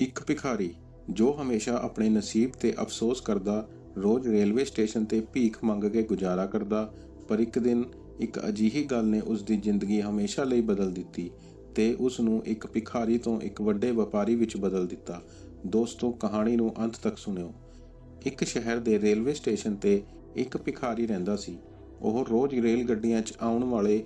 ਇੱਕ ਭਿਖਾਰੀ ਜੋ ਹਮੇਸ਼ਾ ਆਪਣੇ ਨਸੀਬ ਤੇ ਅਫਸੋਸ ਕਰਦਾ, ਰੋਜ਼ ਰੇਲਵੇ ਸਟੇਸ਼ਨ ਤੇ ਭੀਖ ਮੰਗ ਕੇ ਗੁਜ਼ਾਰਾ ਕਰਦਾ, ਪਰ ਇੱਕ ਦਿਨ ਇੱਕ ਅਜੀਹੀ ਗੱਲ ਨੇ ਉਸ ਦੀ ਜ਼ਿੰਦਗੀ ਹਮੇਸ਼ਾ ਲਈ ਬਦਲ ਦਿੱਤੀ ਤੇ ਉਸ ਨੂੰ ਇੱਕ ਭਿਖਾਰੀ ਤੋਂ ਇੱਕ ਵੱਡੇ ਵਪਾਰੀ ਵਿੱਚ ਬਦਲ ਦਿੱਤਾ। ਦੋਸਤੋ, ਕਹਾਣੀ ਨੂੰ ਅੰਤ ਤੱਕ ਸੁਣਿਓ। ਇੱਕ ਸ਼ਹਿਰ ਦੇ ਰੇਲਵੇ ਸਟੇਸ਼ਨ ਤੇ ਇੱਕ ਭਿਖਾਰੀ ਰਹਿੰਦਾ ਸੀ। ਉਹ ਰੋਜ਼ ਰੇਲ ਗੱਡੀਆਂ 'ਚ ਆਉਣ ਵਾਲੇ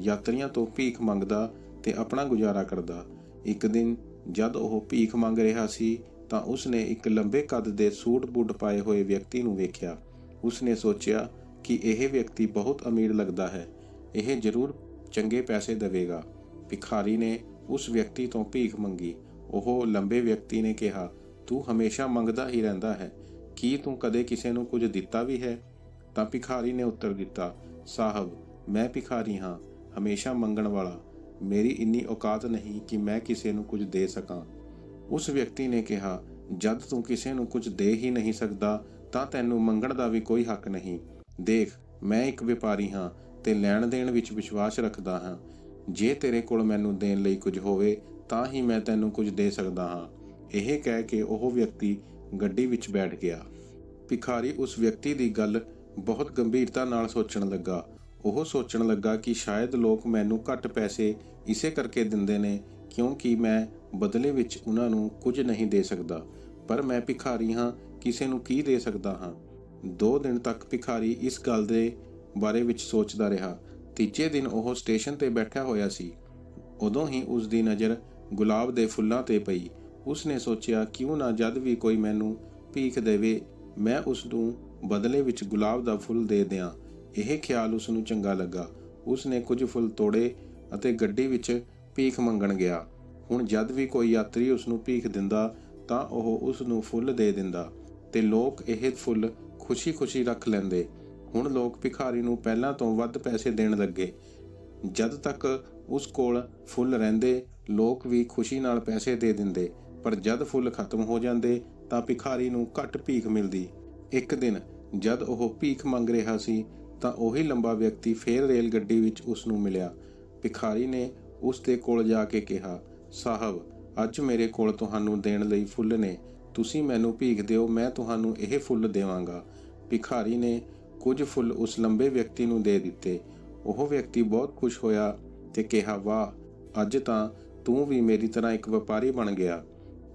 ਯਾਤਰੀਆਂ ਤੋਂ ਭੀਖ ਮੰਗਦਾ ਤੇ ਆਪਣਾ ਗੁਜ਼ਾਰਾ ਕਰਦਾ। ਇੱਕ ਦਿਨ ਜਦ ਉਹ ਭੀਖ ਮੰਗ ਰਿਹਾ ਸੀ ਤਾਂ ਉਸਨੇ ਇੱਕ ਲੰਬੇ ਕੱਦ ਦੇ ਸੂਟ ਬੂਟ ਪਾਏ ਹੋਏ ਵਿਅਕਤੀ ਨੂੰ ਵੇਖਿਆ। ਉਸਨੇ ਸੋਚਿਆ ਕਿ ਇਹ ਵਿਅਕਤੀ ਬਹੁਤ ਅਮੀਰ ਲੱਗਦਾ ਹੈ। ਇਹ ਜ਼ਰੂਰ ਚੰਗੇ ਪੈਸੇ ਦੇਵੇਗਾ। ਭਿਖਾਰੀ ਨੇ ਉਸ ਵਿਅਕਤੀ ਤੋਂ ਭੀਖ ਮੰਗੀ। ਉਹ ਲੰਬੇ ਵਿਅਕਤੀ ਨੇ ਕਿਹਾ, ਤੂੰ ਹਮੇਸ਼ਾ ਮੰਗਦਾ ਹੀ ਰਹਿੰਦਾ ਹੈ। ਕੀ ਤੂੰ ਕਦੇ ਕਿਸੇ ਨੂੰ ਕੁਝ ਦਿੱਤਾ ਵੀ ਹੈ? ਤਾਂ ਭਿਖਾਰੀ ਨੇ ਉੱਤਰ ਦਿੱਤਾ, ਸਾਹਿਬ, ਮੈਂ ਭਿਖਾਰੀ ਹਾਂ। ਹਮੇਸ਼ਾ ਮੰਗਣ ਵਾਲਾ। ਮੇਰੀ ਇੰਨੀ ਔਕਾਤ ਨਹੀਂ ਕਿ ਮੈਂ ਕਿਸੇ ਨੂੰ ਕੁਝ ਦੇ ਸਕਾਂ। ਉਸ ਵਿਅਕਤੀ ਨੇ ਕਿਹਾ, ਜਦ ਤੂੰ ਕਿਸੇ ਨੂੰ ਕੁਝ ਦੇ ਹੀ ਨਹੀਂ ਸਕਦਾ, ਤਾਂ ਤੈਨੂੰ ਮੰਗਣ ਦਾ ਵੀ ਕੋਈ ਹੱਕ ਨਹੀਂ। ਦੇਖ, ਮੈਂ ਇੱਕ ਵਪਾਰੀ ਹਾਂ ਤੇ ਲੈਣ ਦੇਣ ਵਿੱਚ ਵਿਸ਼ਵਾਸ ਰੱਖਦਾ ਹਾਂ। ਜੇ ਤੇਰੇ ਕੋਲ ਮੈਨੂੰ ਦੇਣ ਲਈ ਕੁਝ ਹੋਵੇ, ਤਾਂ ਹੀ ਮੈਂ ਤੈਨੂੰ ਕੁਝ ਦੇ ਸਕਦਾ ਹਾਂ। ਇਹ ਕਹਿ ਕੇ ਉਹ ਵਿਅਕਤੀ ਗੱਡੀ ਵਿੱਚ ਬੈਠ ਗਿਆ। ਭਿਖਾਰੀ ਉਸ ਵਿਅਕਤੀ ਦੀ ਗੱਲ ਬਹੁਤ ਗੰਭੀਰਤਾ ਨਾਲ ਸੋਚਣ ਲੱਗਾ। ਉਹ ਸੋਚਣ ਲੱਗਾ ਕਿ ਸ਼ਾਇਦ ਲੋਕ ਮੈਨੂੰ ਘੱਟ ਪੈਸੇ ਇਸੇ ਕਰਕੇ ਦਿੰਦੇ ਨੇ ਕਿਉਂਕਿ ਮੈਂ ਬਦਲੇ ਵਿੱਚ ਉਹਨਾਂ ਨੂੰ ਕੁਝ ਨਹੀਂ ਦੇ ਸਕਦਾ। ਪਰ ਮੈਂ ਭਿਖਾਰੀ ਹਾਂ, ਕਿਸੇ ਨੂੰ ਕੀ ਦੇ ਸਕਦਾ ਹਾਂ? ਦੋ ਦਿਨ ਤੱਕ ਭਿਖਾਰੀ ਇਸ ਗੱਲ ਦੇ ਬਾਰੇ ਵਿੱਚ ਸੋਚਦਾ ਰਿਹਾ। ਤੀਜੇ ਦਿਨ ਉਹ ਸਟੇਸ਼ਨ ਤੇ ਬੈਠਾ ਹੋਇਆ ਸੀ। ਉਦੋਂ ਹੀ ਉਸ ਦੀ ਨਜ਼ਰ ਗੁਲਾਬ ਦੇ ਫੁੱਲਾਂ ਤੇ ਪਈ। ਉਸ ਨੇ ਸੋਚਿਆ, ਕਿਉਂ ਨਾ ਜਦ ਵੀ ਕੋਈ ਮੈਨੂੰ ਭੀਖ ਦੇਵੇ, ਮੈਂ ਉਸ ਨੂੰ ਬਦਲੇ ਵਿੱਚ ਗੁਲਾਬ ਦਾ ਫੁੱਲ ਦੇ ਦਿਆਂ। ਇਹ ਖਿਆਲ ਉਸ ਨੂੰ ਚੰਗਾ ਲੱਗਾ। ਉਸ ਨੇ ਕੁਝ ਫੁੱਲ ਤੋੜੇ ਅਤੇ ਗੱਡੀ ਵਿੱਚ ਭੀਖ ਮੰਗਣ ਗਿਆ। ਹੁਣ ਜਦ ਵੀ ਕੋਈ ਯਾਤਰੀ ਉਸ ਨੂੰ ਭੀਖ ਦਿੰਦਾ, ਤਾਂ ਉਹ ਉਸ ਨੂੰ ਫੁੱਲ ਦੇ ਦਿੰਦਾ ਤੇ ਲੋਕ ਇਹ ਫੁੱਲ ਖੁਸ਼ੀ-ਖੁਸ਼ੀ ਰੱਖ ਲੈਂਦੇ। ਹੁਣ ਲੋਕ ਭਿਖਾਰੀ ਨੂੰ ਪਹਿਲਾਂ ਤੋਂ ਵੱਧ ਪੈਸੇ ਦੇਣ ਲੱਗੇ। ਜਦ ਤੱਕ ਉਸ ਕੋਲ ਫੁੱਲ ਰਹਿੰਦੇ, ਲੋਕ ਵੀ ਖੁਸ਼ੀ ਨਾਲ ਪੈਸੇ ਦੇ ਦਿੰਦੇ। ਪਰ ਜਦ ਫੁੱਲ ਖਤਮ ਹੋ ਜਾਂਦੇ, ਤਾਂ ਭਿਖਾਰੀ ਨੂੰ ਘੱਟ ਭੀਖ ਮਿਲਦੀ। ਇੱਕ ਦਿਨ ਜਦ ਉਹ ਭੀਖ ਮੰਗ ਰਿਹਾ ਸੀ ਤਾਂ ਉਹੀ ਲੰਬਾ ਵਿਅਕਤੀ ਫੇਰ ਰੇਲ ਗੱਡੀ ਵਿੱਚ ਉਸ ਨੂੰ ਮਿਲਿਆ। ਭਿਖਾਰੀ ਨੇ ਉਸ ਦੇ ਕੋਲ ਜਾ ਕੇ ਕਿਹਾ, ਸਾਹਿਬ, ਅੱਜ ਮੇਰੇ ਕੋਲ ਤੁਹਾਨੂੰ ਦੇਣ ਲਈ ਫੁੱਲ ਨੇ। ਤੁਸੀਂ ਮੈਨੂੰ ਭੀਖ ਦਿਓ, ਮੈਂ ਤੁਹਾਨੂੰ ਇਹ ਫੁੱਲ ਦੇਵਾਂਗਾ। ਭਿਖਾਰੀ ਨੇ ਕੁਝ ਫੁੱਲ ਉਸ ਲੰਬੇ ਵਿਅਕਤੀ ਨੂੰ ਦੇ ਦਿੱਤੇ। ਉਹ ਵਿਅਕਤੀ ਬਹੁਤ ਖੁਸ਼ ਹੋਇਆ ਤੇ ਕਿਹਾ, ਵਾਹ, ਅੱਜ ਤਾਂ ਤੂੰ ਵੀ ਮੇਰੀ ਤਰ੍ਹਾਂ ਇੱਕ ਵਪਾਰੀ ਬਣ ਗਿਆ।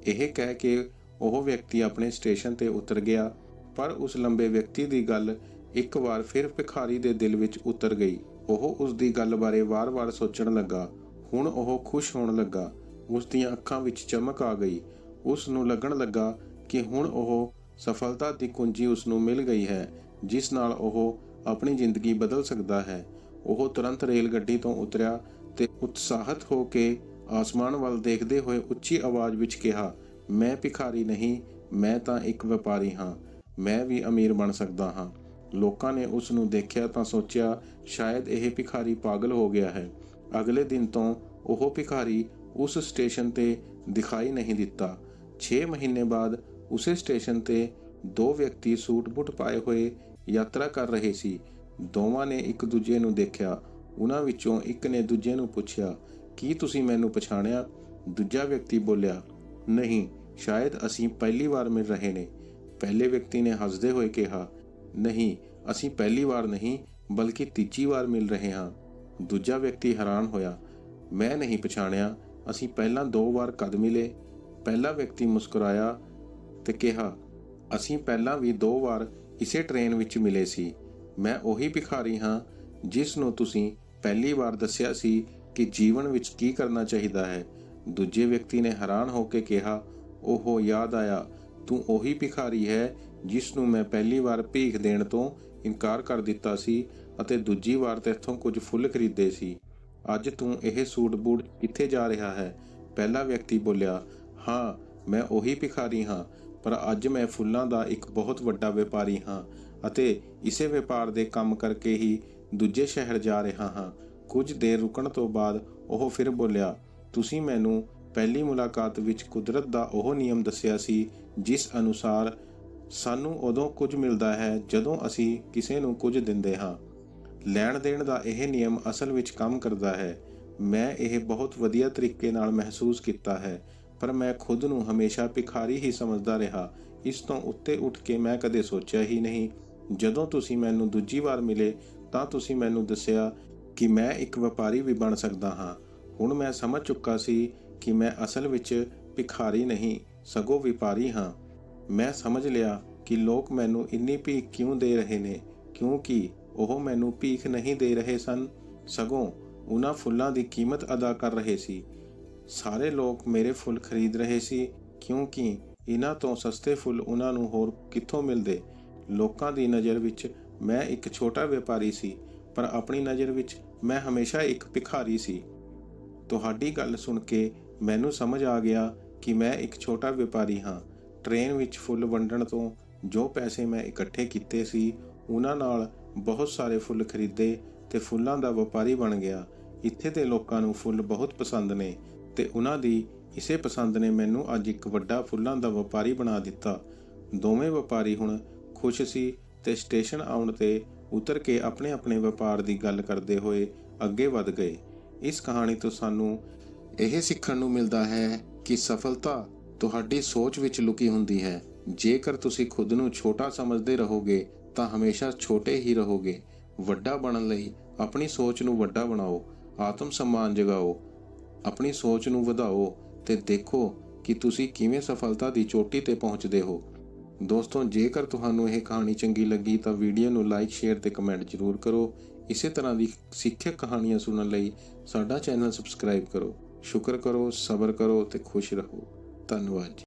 ਇਹ ਕਹਿ ਕੇ ਉਹ ਵਿਅਕਤੀ ਆਪਣੇ ਸਟੇਸ਼ਨ ਤੇ ਉਤਰ ਗਿਆ। ਪਰ ਉਸ ਲੰਬੇ ਵਿਅਕਤੀ ਦੀ ਗੱਲ ਇੱਕ ਵਾਰ ਫਿਰ ਭਿਖਾਰੀ ਦੇ ਦਿਲ ਵਿੱਚ ਉਤਰ ਗਈ। ਉਹ ਉਸ ਦੀ ਗੱਲ ਬਾਰੇ ਵਾਰ-ਵਾਰ ਸੋਚਣ ਲੱਗਾ। ਹੁਣ ਉਹ ਖੁਸ਼ ਹੋਣ ਲੱਗਾ। ਉਸ ਦੀਆਂ ਅੱਖਾਂ ਵਿੱਚ ਚਮਕ ਆ ਗਈ। ਉਸ ਨੂੰ ਲੱਗਣ ਲੱਗਾ ਕਿ ਹੁਣ ਉਹ ਸਫਲਤਾ ਦੀ ਕੁੰਜੀ ਉਸ ਨੂੰ ਮਿਲ ਗਈ ਹੈ, ਜਿਸ ਨਾਲ ਉਹ ਆਪਣੀ ਜ਼ਿੰਦਗੀ ਬਦਲ ਸਕਦਾ ਹੈ। ਉਹ ਤੁਰੰਤ ਰੇਲ ਗੱਡੀ ਤੋਂ ਉਤਰਿਆ ਤੇ ਉਤਸ਼ਾਹਤ ਹੋ ਕੇ ਆਸਮਾਨ ਵੱਲ ਦੇਖਦੇ ਹੋਏ ਉੱਚੀ ਆਵਾਜ਼ ਵਿੱਚ ਕਿਹਾ, ਮੈਂ ਭਿਖਾਰੀ ਨਹੀਂ, ਮੈਂ ਤਾਂ ਇੱਕ ਵਪਾਰੀ ਹਾਂ। ਮੈਂ ਵੀ ਅਮੀਰ ਬਣ ਸਕਦਾ ਹਾਂ। ਲੋਕਾਂ ਨੇ ਉਸ ਨੂੰ ਦੇਖਿਆ ਤਾਂ ਸੋਚਿਆ, ਸ਼ਾਇਦ ਇਹ ਭਿਖਾਰੀ ਪਾਗਲ ਹੋ ਗਿਆ ਹੈ। ਅਗਲੇ ਦਿਨ ਤੋਂ ਉਹ ਭਿਖਾਰੀ ਉਸ ਸਟੇਸ਼ਨ ਤੇ ਦਿਖਾਈ ਨਹੀਂ ਦਿੱਤਾ। 6 ਮਹੀਨੇ ਬਾਅਦ ਉਸੇ ਸਟੇਸ਼ਨ ਤੇ ਦੋ ਵਿਅਕਤੀ ਸੂਟ ਬੂਟ ਪਾਏ ਹੋਏ ਯਾਤਰਾ ਕਰ ਰਹੇ ਸੀ। ਦੋਵਾਂ ਨੇ ਇੱਕ ਦੂਜੇ ਨੂੰ ਦੇਖਿਆ। ਉਹਨਾਂ ਵਿੱਚੋਂ ਇੱਕ ਨੇ ਦੂਜੇ ਨੂੰ ਪੁੱਛਿਆ, ਕੀ ਤੁਸੀਂ ਮੈਨੂੰ ਪਛਾਣਿਆ? ਦੂਜਾ ਵਿਅਕਤੀ ਬੋਲਿਆ, ਨਹੀਂ, ਸ਼ਾਇਦ ਅਸੀਂ ਪਹਿਲੀ ਵਾਰ ਮਿਲ ਰਹੇ ਨੇ। ਪਹਿਲੇ ਵਿਅਕਤੀ ਨੇ ਹੱਸਦੇ ਹੋਏ ਕਿਹਾ ਨਹੀਂ, ਅਸੀਂ ਪਹਿਲੀ ਵਾਰ ਨਹੀਂ, ਬਲਕਿ ਤੀਜੀ ਵਾਰ ਮਿਲ ਰਹੇ ਹਾਂ। ਦੂਜਾ ਵਿਅਕਤੀ ਹੈਰਾਨ ਹੋਇਆ, ਮੈਂ ਨਹੀਂ ਪਛਾਣਿਆ, ਅਸੀਂ ਪਹਿਲਾਂ ਦੋ ਵਾਰ ਕਦ ਮਿਲੇ? ਪਹਿਲਾ ਵਿਅਕਤੀ ਮੁਸਕਰਾਇਆ ਤੇ ਕਿਹਾ, ਅਸੀਂ ਪਹਿਲਾਂ ਵੀ ਦੋ ਵਾਰ ਇਸੇ ਟ੍ਰੇਨ ਵਿੱਚ ਮਿਲੇ ਸੀ। ਮੈਂ ਉਹੀ ਭਿਖਾਰੀ ਹਾਂ, ਜਿਸ ਨੂੰ ਤੁਸੀਂ ਪਹਿਲੀ ਵਾਰ ਦੱਸਿਆ ਸੀ ਕਿ ਜੀਵਨ ਵਿੱਚ ਕੀ ਕਰਨਾ ਚਾਹੀਦਾ ਹੈ। ਦੂਜੇ ਵਿਅਕਤੀ ਨੇ ਹੈਰਾਨ ਹੋ ਕੇ ਕਿਹਾ, ਓਹੋ, ਯਾਦ ਆਇਆ, ਤੂੰ ਉਹੀ ਭਿਖਾਰੀ ਹੈ ਜਿਸ ਨੂੰ ਮੈਂ ਪਹਿਲੀ ਵਾਰ ਭੀਖ ਦੇਣ ਤੋਂ ਇਨਕਾਰ ਕਰ ਦਿੱਤਾ ਸੀ ਅਤੇ ਦੂਜੀ ਵਾਰ ਤੇਥੋਂ ਕੁਝ ਫੁੱਲ ਖਰੀਦੇ ਸੀ। ਅੱਜ ਤੂੰ ਇਹ ਸੂਟ ਬੂਟ ਕਿੱਥੇ ਜਾ ਰਿਹਾ ਹੈ? ਪਹਿਲਾ ਵਿਅਕਤੀ ਬੋਲਿਆ, ਹਾਂ, ਮੈਂ ਉਹੀ ਭਿਖਾਰੀ ਹਾਂ, ਪਰ ਅੱਜ ਮੈਂ ਫੁੱਲਾਂ ਦਾ ਇੱਕ ਬਹੁਤ ਵੱਡਾ ਵਪਾਰੀ ਹਾਂ ਅਤੇ ਇਸੇ ਵਪਾਰ ਦੇ ਕੰਮ ਕਰਕੇ ਹੀ ਦੂਜੇ ਸ਼ਹਿਰ ਜਾ ਰਿਹਾ ਹਾਂ। ਕੁਝ ਦੇਰ ਰੁਕਣ ਤੋਂ ਬਾਅਦ ਉਹ ਫਿਰ ਬੋਲਿਆ, ਤੁਸੀਂ ਮੈਨੂੰ ਪਹਿਲੀ ਮੁਲਾਕਾਤ ਵਿੱਚ ਕੁਦਰਤ ਦਾ ਉਹ ਨਿਯਮ ਦੱਸਿਆ ਸੀ, ਜਿਸ ਅਨੁਸਾਰ ਸਾਨੂੰ ਉਦੋਂ ਕੁਝ ਮਿਲਦਾ ਹੈ ਜਦੋਂ ਅਸੀਂ ਕਿਸੇ ਨੂੰ ਕੁਝ ਦਿੰਦੇ ਹਾਂ। ਲੈਣ ਦੇਣ ਦਾ ਇਹ ਨਿਯਮ ਅਸਲ ਵਿੱਚ ਕੰਮ ਕਰਦਾ ਹੈ। ਮੈਂ ਇਹ ਬਹੁਤ ਵਧੀਆ ਤਰੀਕੇ ਨਾਲ ਮਹਿਸੂਸ ਕੀਤਾ ਹੈ, ਪਰ ਮੈਂ ਖੁਦ ਨੂੰ ਹਮੇਸ਼ਾ ਭਿਖਾਰੀ ਹੀ ਸਮਝਦਾ ਰਿਹਾ। ਇਸ ਤੋਂ ਉੱਤੇ ਉੱਠ ਕੇ ਮੈਂ ਕਦੇ ਸੋਚਿਆ ਹੀ ਨਹੀਂ, ਜਦੋਂ ਤੁਸੀਂ ਮੈਨੂੰ ਦੂਜੀ ਵਾਰ ਮਿਲੇ ਤਾਂ ਤੁਸੀਂ ਮੈਨੂੰ ਦੱਸਿਆ ਕਿ ਮੈਂ ਇੱਕ ਵਪਾਰੀ ਵੀ ਬਣ ਸਕਦਾ ਹਾਂ। ਹੁਣ ਮੈਂ ਸਮਝ ਚੁੱਕਾ ਸੀ ਕਿ ਮੈਂ ਅਸਲ ਵਿੱਚ ਭਿਖਾਰੀ ਨਹੀਂ, ਸਗੋਂ ਵਪਾਰੀ ਹਾਂ। ਮੈਂ ਸਮਝ ਲਿਆ ਕਿ ਲੋਕ ਮੈਨੂੰ ਇੰਨੀ ਭੀਖ ਕਿਉਂ ਦੇ ਰਹੇ ਨੇ, ਕਿਉਂਕਿ ਉਹ ਮੈਨੂੰ ਭੀਖ ਨਹੀਂ ਦੇ ਰਹੇ ਸਨ। ਸਗੋਂ ਉਹਨਾਂ ਫੁੱਲਾਂ ਦੀ ਕੀਮਤ ਅਦਾ ਕਰ ਰਹੇ ਸੀ। ਸਾਰੇ ਲੋਕ ਮੇਰੇ ਫੁੱਲ ਖਰੀਦ ਰਹੇ ਸੀ, ਕਿਉਂਕਿ ਇਹਨਾਂ ਤੋਂ ਸਸਤੇ ਫੁੱਲ ਉਹਨਾਂ ਨੂੰ ਹੋਰ ਕਿੱਥੋਂ ਮਿਲਦੇ? ਲੋਕਾਂ ਦੀ ਨਜ਼ਰ ਵਿੱਚ ਮੈਂ ਇੱਕ ਛੋਟਾ ਵਪਾਰੀ ਸੀ, ਪਰ ਆਪਣੀ ਨਜ਼ਰ ਵਿੱਚ ਮੈਂ ਹਮੇਸ਼ਾ ਇੱਕ ਭਿਖਾਰੀ ਸੀ। ਤੁਹਾਡੀ ਗੱਲ ਸੁਣ ਕੇ ਮੈਨੂੰ ਸਮਝ ਆ ਗਿਆ ਕਿ ਮੈਂ ਇੱਕ ਛੋਟਾ ਵਪਾਰੀ ਹਾਂ। ਟ੍ਰੇਨ ਵਿੱਚ ਫੁੱਲ ਵੰਡਣ ਤੋਂ ਜੋ ਪੈਸੇ ਮੈਂ ਇਕੱਠੇ ਕੀਤੇ ਸੀ, ਉਹਨਾਂ ਨਾਲ ਬਹੁਤ ਸਾਰੇ ਫੁੱਲ ਖਰੀਦੇ ਤੇ ਫੁੱਲਾਂ ਦਾ ਵਪਾਰੀ ਬਣ ਗਿਆ। ਇੱਥੇ ਦੇ ਲੋਕਾਂ ਨੂੰ ਫੁੱਲ ਬਹੁਤ ਪਸੰਦ ਨੇ ਤੇ ਉਹਨਾਂ ਦੀ ਇਸੇ ਪਸੰਦ ਨੇ ਮੈਨੂੰ ਅੱਜ ਇੱਕ ਵੱਡਾ ਫੁੱਲਾਂ ਦਾ ਵਪਾਰੀ ਬਣਾ ਦਿੱਤਾ। ਦੋਵੇਂ ਵਪਾਰੀ ਹੁਣ ਖੁਸ਼ ਸੀ ਤੇ ਸਟੇਸ਼ਨ ਆਉਣ ਤੇ ਉਤਰ ਕੇ ਆਪਣੇ ਆਪਣੇ ਵਪਾਰ ਦੀ ਗੱਲ ਕਰਦੇ ਹੋਏ ਅੱਗੇ ਵਧ ਗਏ। ਇਸ ਕਹਾਣੀ ਤੋਂ ਸਾਨੂੰ ਇਹ ਸਿੱਖਣ ਨੂੰ ਮਿਲਦਾ ਹੈ ਕਿ ਸਫਲਤਾ ਤੁਹਾਡੀ ਸੋਚ ਵਿੱਚ ਲੁਕੀ ਹੁੰਦੀ ਹੈ। ਜੇਕਰ ਤੁਸੀਂ ਖੁਦ ਨੂੰ ਛੋਟਾ ਸਮਝਦੇ ਰਹੋਗੇ, ਤਾਂ ਹਮੇਸ਼ਾ ਛੋਟੇ ਹੀ ਰਹੋਗੇ। ਵੱਡਾ ਬਣਨ ਲਈ ਆਪਣੀ ਸੋਚ ਨੂੰ ਵੱਡਾ ਬਣਾਓ, ਆਤਮ ਸਨਮਾਨ ਜਗਾਓ, ਆਪਣੀ ਸੋਚ ਨੂੰ ਵਧਾਓ ਤੇ ਦੇਖੋ ਕਿ ਤੁਸੀਂ ਕਿਵੇਂ ਸਫਲਤਾ ਦੀ ਚੋਟੀ ਤੇ ਪਹੁੰਚਦੇ ਹੋ। ਦੋਸਤੋ, ਜੇਕਰ ਤੁਹਾਨੂੰ ਇਹ ਕਹਾਣੀ ਚੰਗੀ ਲੱਗੀ, ਤਾਂ ਵੀਡੀਓ ਨੂੰ ਲਾਈਕ, ਸ਼ੇਅਰ ਤੇ ਕਮੈਂਟ ਜ਼ਰੂਰ ਕਰੋ। ਇਸੇ ਤਰ੍ਹਾਂ ਦੀ ਸਿੱਖਿਅਕ ਕਹਾਣੀਆਂ ਸੁਣਨ ਲਈ ਸਾਡਾ ਚੈਨਲ ਸਬਸਕ੍ਰਾਈਬ ਕਰੋ। ਸ਼ੁਕਰ ਕਰੋ, ਸਬਰ ਕਰੋ ਤੇ ਖੁਸ਼ ਰਹੋ। ਧੰਨਵਾਦ ਜੀ।